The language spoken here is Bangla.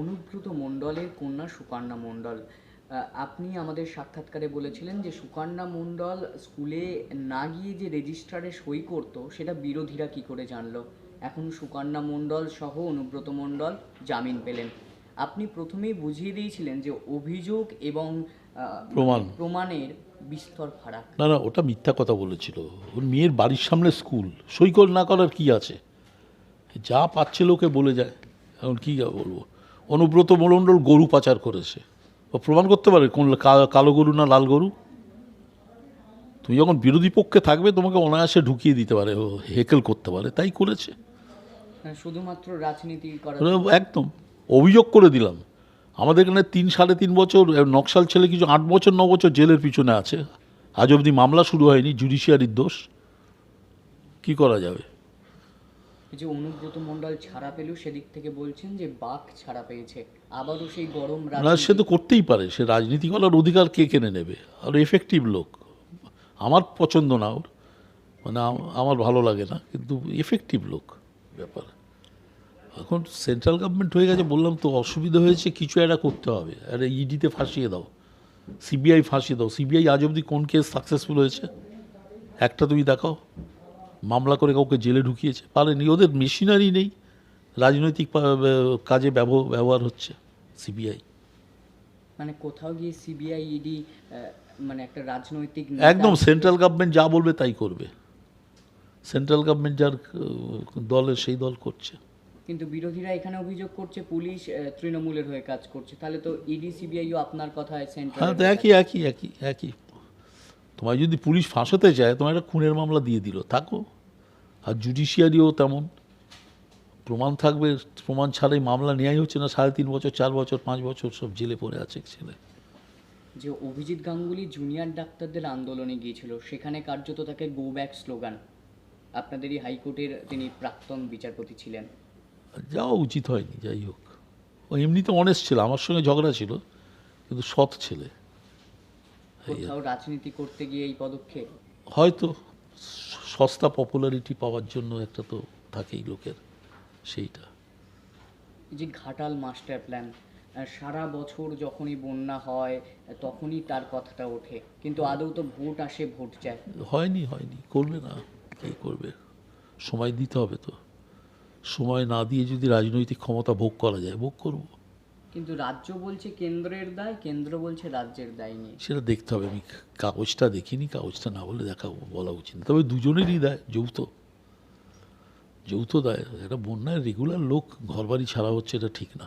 অনুব্রত মণ্ডলের কন্যা সুকন্যা মণ্ডল। আপনি আমাদের সাক্ষাৎকারে বলেছিলেন যে সুকন্যা মণ্ডল স্কুলে না গিয়ে যে রেজিস্ট্রারে সই করতো সেটা বিরোধীরা কি করে জানলো? এখন সুকন্যা মণ্ডল সহ অনুব্রত মণ্ডল জামিন পেলেন। আপনি প্রথমেই বুঝিয়ে দিয়েছিলেন যে অভিযোগ এবং প্রমাণ। প্রমাণের বিস্তর ফারাক। না না ওটা মিথ্যা কথা বলেছিল। ওর মেয়ের বাড়ির সামনে স্কুল। সই কর না করার কি আছে? যা পাচ্ছে লোকে বলে যায়। এখন কী বলব? অনুব্রত মণ্ডল গরু পাচার করেছে। ও প্রমাণ করতে পারে কোন কালো গরু না লাল গরু? তুমি যখন বিরোধী পক্ষে থাকবে তোমাকে অনায়াসে ঢুকিয়ে দিতে পারে ও হেকেল করতে পারে তাই করেছে। মানে শুধুমাত্র রাজনীতি করা। একদম অভিযোগ করে দিলাম। আমাদের এখানে তিন সাড়ে তিন বছর নকশাল ছেলে কিছু আট বছর ন বছর জেলের পিছনে আছে। আজ অবধি মামলা শুরু হয়নি জুডিশিয়ারির দোষ। কি করা যাবে? যে অনুব্রত মণ্ডল ছাড়া পেল সেদিক থেকে বলছেন যে বাঘ ছাড়া পেয়েছে। আবারও সেই গরম না সে তো করতেই পারে। সে রাজনীতি করার অধিকার কে কেনে নেবে? আর এফেক্টিভ লোক। আমার পছন্দ না ওর। মানে আমার ভালো লাগে না কিন্তু এফেক্টিভ লোক ব্যাপার। এখন সেন্ট্রাল গভর্নমেন্ট হয়ে গেছে বললাম তো অসুবিধা হয়েছে কিছু একটা করতে হবে। আরে ইডিতে ফাঁসিয়ে দাও। সিবিআই ফাঁসিয়ে দাও। সিবিআই আজ অবধি কোন কেস সাকসেসফুল হয়েছে? একটা তুমি দেখাও। মামলা করে কাউকে জেলে ঢুকিয়েছে। পারেনি ওদের মেশিনারি নেই। রাজনৈতিক কাজে ব্যব- ব্যবহার হচ্ছে সিবিআই মানে কোথাও গিয়ে সিবিআই ইডি মানে একটা রাজনৈতিক একদম সেন্ট্রাল গভর্নমেন্ট যা বলবে তাই করবে। সেন্ট্রাল গভর্নমেন্ট যার দলের সেই দল করছে। কিন্তু বিরোধীরা এখানে অভিযোগ করছে পুলিশ তৃণমূলের হয়ে কাজ করছে। তাহলে তো ইডি সিবিআইও আপনার কথায় সেন্ট্রাল হ্যাঁ তো একই একই একই একই। তোমায় যদি পুলিশ ফাঁসাতে চায় তোমার একটা খুনের মামলা দিয়ে দিল থাকো। আর জুডিশিয়ারিও তেমন। প্রমাণ থাকবে প্রমাণ ছাড়াই মামলা নেওয়াই হচ্ছে না সাড়ে তিন বছর চার বছর পাঁচ বছর সব জেলে পড়ে আছে ছেলে। যে অভিজিৎ গাঙ্গুলি জুনিয়র ডাক্তারদের আন্দোলনে গিয়েছিল সেখানে কার্যত তাকে গো ব্যাক স্লোগান আপনাদেরই হাইকোর্টের তিনি প্রাক্তন বিচারপতি ছিলেন। যাওয়া উচিত হয়নি যাই হোক। ও এমনিতে অনেস্ট ছিল আমার সঙ্গে ঝগড়া ছিল কিন্তু সৎ ছেলে। কোথাও রাজনীতি করতে গিয়ে এই পদক্ষেপ? হয়তো সস্তা পপুলারিটি পাওয়ার জন্য একটা তো থাকেই লোকের সেইটা। এই যে ঘাটাল মাস্টার প্ল্যান সারা বছর যখনই বন্যা হয় তখনই তার কথাটা ওঠে। কিন্তু আদৌ তো ভোট আসে ভোট যায়। হয়নি হয়নি করবে না কী করবে? সময় দিতে হবে তো। সময় না দিয়ে যদি রাজনৈতিক ক্ষমতা ভোগ করা যায় ভোগ করব। কিন্তু রাজ্য বলছে কেন্দ্রের দায়, কেন্দ্র বলছে রাজ্যের দায় নেই সেটা দেখতে হবে। আমি কাগজটা দেখিনি, কাগজটা না বলে দেখা বলা উচিত তবে দুজনেরই দায়, যৌথ। যৌথ দায় একটা বন্যায় রেগুলার লোক ঘরবাড়ি ছাড়া হচ্ছে এটা ঠিক না।